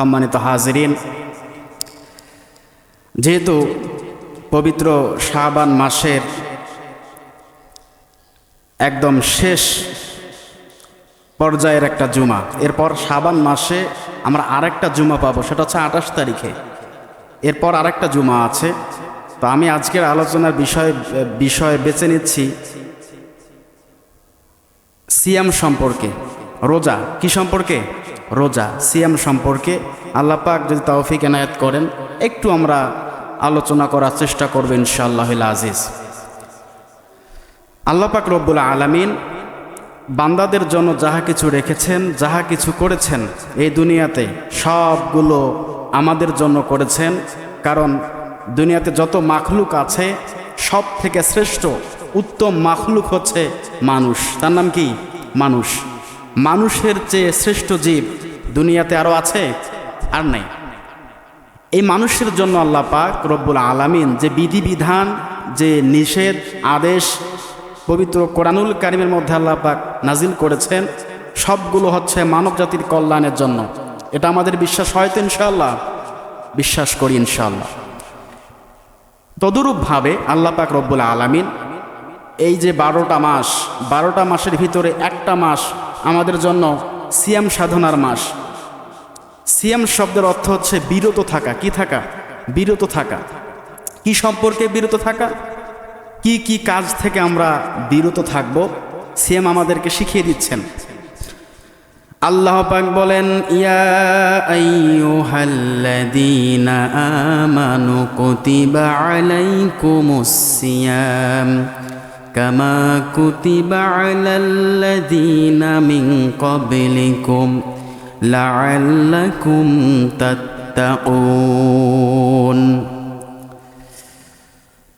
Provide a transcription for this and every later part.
সম্মানিত হাজরিন। যেহেতু পবিত্র শাবান মাসের একদম শেষ পর্যায়ের একটা জুমা, এরপর শাবান মাসে আমরা আরেকটা জুমা পাবো, সেটা হচ্ছে আঠাশ তারিখে। এরপর আরেকটা জুমা আছে। তো আমি আজকের আলোচনার বিষয় বিষয় বেছে নিচ্ছি সিয়াম সম্পর্কে। রোজা কি সম্পর্কে? রোজা, সিয়াম সম্পর্কে আল্লাহ পাক যদি তাওফিক এনায়েত করেন, একটু আমরা আলোচনা করার চেষ্টা করব ইনশাআল্লাহ আজিজ। আল্লাহ পাক রব্বুল আলামিন বান্দাদের জন্য যাহা কিছু রেখেছেন, যাহা কিছু করেছেন এই দুনিয়াতে সবগুলো আমাদের জন্য করেছেন। কারণ দুনিয়াতে যত মাখলুক আছে সব থেকে শ্রেষ্ঠ, উত্তম মাখলুক হচ্ছে মানুষ। তার নাম কি? মানুষ। মানুষের চেয়ে শ্রেষ্ঠ জীব দুনিয়াতে আরও আছে? আর নেই। এই মানুষের জন্য আল্লাহ পাক রব্বুল আলামিন যে বিধিবিধান, যে নিষেধ, আদেশ, পবিত্র কোরআনুল কারিমের মধ্যে আল্লাহ পাক নাজিল করেছেন, সবগুলো হচ্ছে মানব জাতির কল্যাণের জন্য। এটা আমাদের বিশ্বাস হয়তো ইনশাআল্লাহ? বিশ্বাস করি ইনশাল্লাহ তদুরূপভাবে আল্লাহ পাক রব্বুল আলামিন এই যে বারোটা মাস, বারোটা মাসের ভিতরে একটা মাস আমাদের জন্য সিয়াম সাধনার মাস। সিয়াম শব্দের অর্থ হচ্ছে বিরত থাকা। কি থাকা? বিরত থাকা। কি সম্পর্কে বিরত থাকা? কি কি কাজ থেকে আমরা বিরত থাকব? সিয়াম আমাদেরকে শিখিয়ে দিচ্ছেন। আল্লাহ পাক বলেন, ইয়া সিয়াম কামা কুতিবা আলাল্লাযীনা মিন ক্বাবলিকুম। লাআল্লাকুম তাত্তাকুন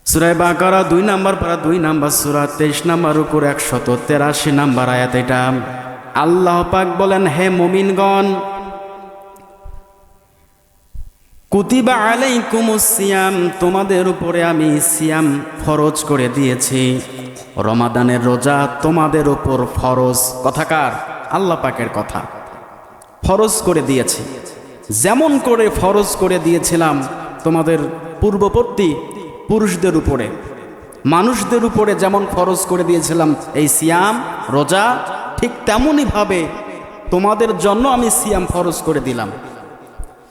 সুরায় বাকারা দুই নাম্বার পারা দুই নাম্বার সুরা, তেইশ নাম্বার উপর একশত তেরাশি নাম্বার আয়াত এটা। আল্লাহ পাক বলেন, হে মুমিনগণ, কুতিবা আলাইকুম সিয়াম, তোমাদের উপরে আমি সিয়াম ফরজ করে দিয়েছি। রমাদানের রোজা তোমাদের উপর ফরজ। কথাকার আল্লাহ পাকের কথা। ফরজ করে দিয়েছি। যেমন করে ফরজ করে দিয়েছিলাম তোমাদের পূর্ববর্তী পুরুষদের উপরে। মানুষদের উপরে যেমন ফরজ করে দিয়েছিলাম এই সিয়াম, রোজা, ঠিক তেমনইভাবে তোমাদের জন্য আমি সিয়াম ফরজ করে দিলাম।